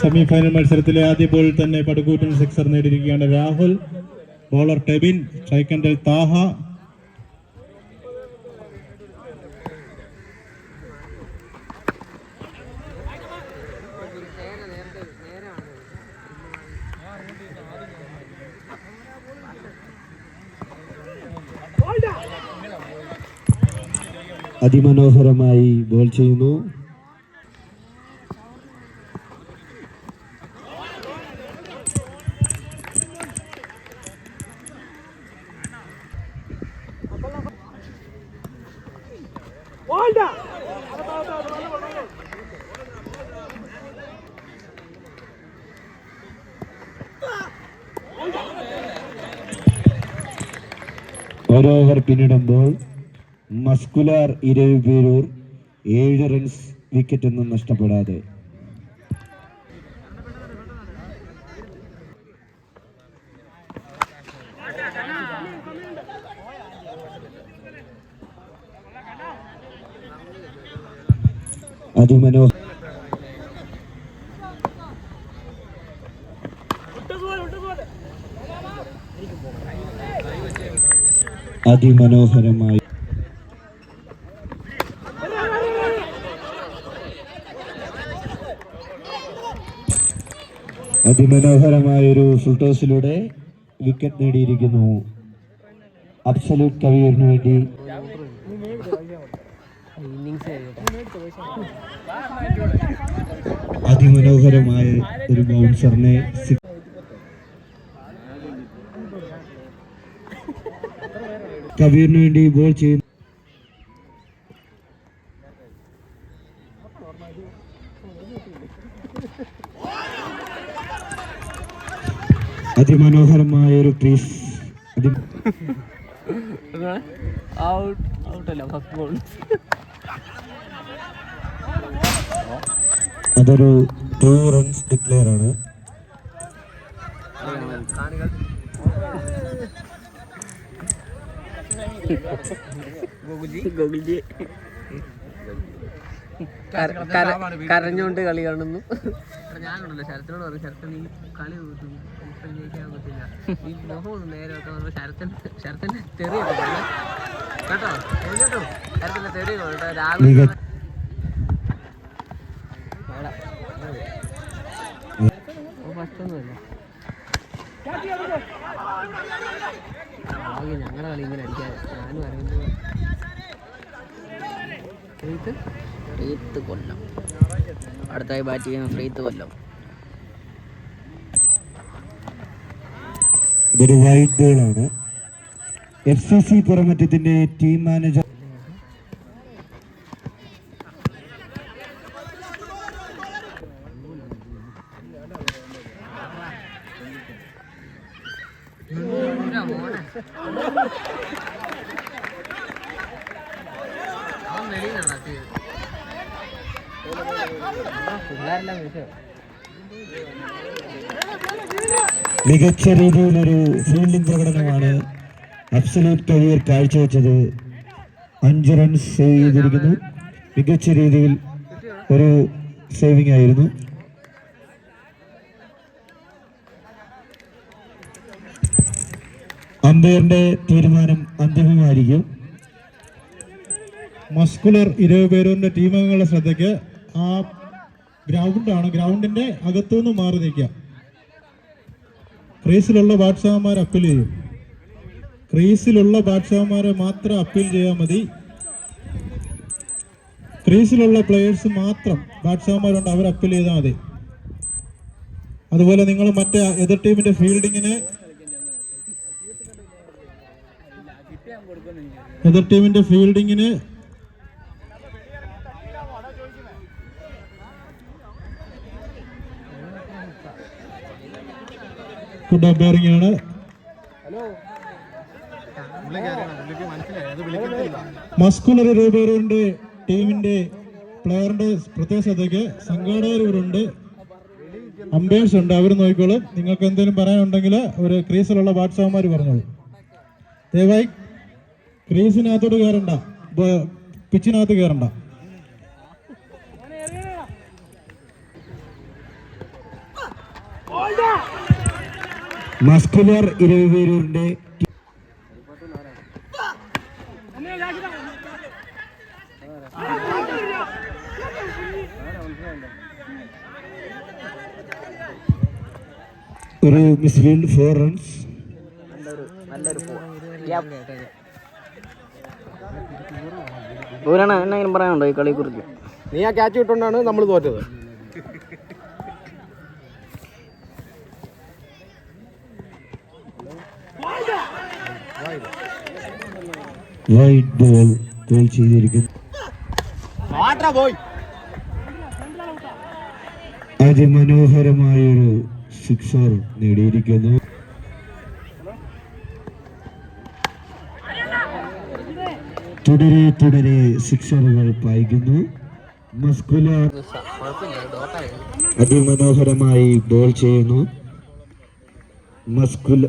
Semi final മത്സരത്തിലെ ആദ്യ ബോളിൽ തന്നെ പടുകൂറ്റൻ സിക്സർ നേടിയിരിക്കുകയാണ് രാഹുൽ. ബോളർ ടെബിൻ സ്ട്രൈക്കൻഡിൽ താഹ. അതിമനോഹരമായി ബോൾ ചെയ്യുന്നു. ഓരോ ഓവർ പിന്നിടുമ്പോൾ മസ്കുലാർ ഇരവിപേരൂർ ഏഴ് റൺസ് വിക്കറ്റൊന്നും നഷ്ടപ്പെടാതെ. അതിമനോഹര അതിമനോഹരമായി അതിമനോഹരമായൊരു ഫുൾ ടോസിലൂടെ വിക്കറ്റ് നേടിയിരിക്കുന്നു. അബ്സല്യൂട്ട് കവിയറിനു വേണ്ടി അതിമനോഹരമായ ഒരു ബൗൺസറിനെ കബീറിന് വേണ്ടി ബോൾ ചെയ്യുന്നു അതിമനോഹരമായ ഒരു പീസ് ഔട്ട് ഔട്ടല്ല ഫസ്റ്റ് ബോൾ അതൊരു ടു റൺസ് ഡിക്ലെയർ ആണ്. ഗോകുൽജി. കരഞ്ഞോണ്ട് കളി കാണുന്നു. ഞാനുണ്ടല്ലോ ശരത്തിനോട് പറഞ്ഞു ശരത്തൻ നീ കളി ജയിക്കാൻ പറ്റില്ല. ഈ മുഖം ഒന്ന് നേരെ വെക്കാൻ പറഞ്ഞ ശരത്തൻ ശരത്തന്റെ തെറിയ കേട്ടോ? കേട്ടോ? ശരത്തന്റെ തെറിയ കേട്ടോ. രാവിലെ മികച്ച ഫസ്റ്റൊന്നുമല്ല ആകെ ഞങ്ങളുടെ കളി ഇങ്ങനെ അടിക്കാൻ ഞാനും അറിയുന്നത് ഫ്രീത്ത് ഫ്രീത്ത് കൊല്ലം. അടുത്തായി ബാറ്റ് ചെയ്യുന്ന ഫ്രീത്ത് കൊല്ലം. ഇതൊരു വൈഡ് ബോൾ ആണ്. എഫ് സി സി പുറമറ്റത്തിന്റെ ടീം മാനേജർ അവൻ മികച്ച രീതിയിലൊരു ഫീൽഡിംഗ് പ്രകടനമാണ് അബ്സലൂട്ട് കരിയർ കാഴ്ചവെച്ചത് അഞ്ച് റൺസ് സേവ് ചെയ്തിരിക്കുന്നു. മികച്ച രീതിയിൽ ഒരു സേവിംഗ് ആയിരുന്നു. അമ്പയറിന്റെ തീരുമാനം അന്തിമമായിരിക്കും. മസ്കുലർ ഇരുപേരൂരിന്റെ ടീമംഗങ്ങളുടെ ശ്രദ്ധയ്ക്ക് ആ ഗ്രൗണ്ടാണ് ഗ്രൗണ്ടിന്റെ അകത്തുനിന്ന് മാറി നിൽക്കുക. ക്രീസിലുള്ള ബാറ്റ്സ്മാൻമാർ അപ്പീൽ ചെയ്യും. ക്രീസിലുള്ള ബാറ്റ്സ്മാൻമാരെ മാത്രം അപ്പീൽ ചെയ്യാൽ മതി. ക്രീസിലുള്ള പ്ലേയേഴ്സ് മാത്രം ബാറ്റ്സ്മാൻമാരുണ്ട് അവർ അപ്പീൽ ചെയ്താൽ മതി. അതുപോലെ നിങ്ങൾ മറ്റേ എതിർ ടീമിന്റെ ഫീൽഡിങ്ങിന് എതിർ ടീമിന്റെ ഫീൽഡിങ്ങിന് ഗുഡ് അമ്പയറിംഗ് ആണ് മസ്കുലറി രൂപേറിന്റെ ടീമിന്റെ പ്ലെയറിന്റെ പ്രത്യേക ശ്രദ്ധയ്ക്ക് സംഘാടകർ ഇവരുണ്ട് അമ്പയേഴ്സ് ഉണ്ട് അവർ നോക്കിക്കോളും. നിങ്ങൾക്ക് എന്തെങ്കിലും പറയാനുണ്ടെങ്കിൽ ഒരു ക്രീസിലുള്ള ബാറ്റ്സ്മാൻമാർ പറഞ്ഞോളൂ. ദയവായി ക്രീസിനകത്തോട്ട് കയറണ്ട. പിച്ചിനകത്ത് കയറണ്ട. മസ്കുലർ ഇരുവരൂരിന്റെ ഒരു മിസ്ഫീൽഡ് ഫോർ റൺസ്. പറയാനുണ്ടോ ഈ കളിയെ കുറിച്ച്? നീ ആ ക്യാച്ച് കിട്ടുകൊണ്ടാണ് നമ്മൾ തോറ്റത്. വൈറ്റ് ബോൾ ഗോൾ ചെയ്തിരിക്കുന്നു അതിമനോഹരമായൊരു സിക്സർ നേടിയിരിക്കുന്നു. തുടരെ തുടരെ സിക്സറുകൾ പായിക്കുന്നു മസ്കുലർ അതിമനോഹരമായി ബോൾ ചെയ്യുന്നു. മസ്കുല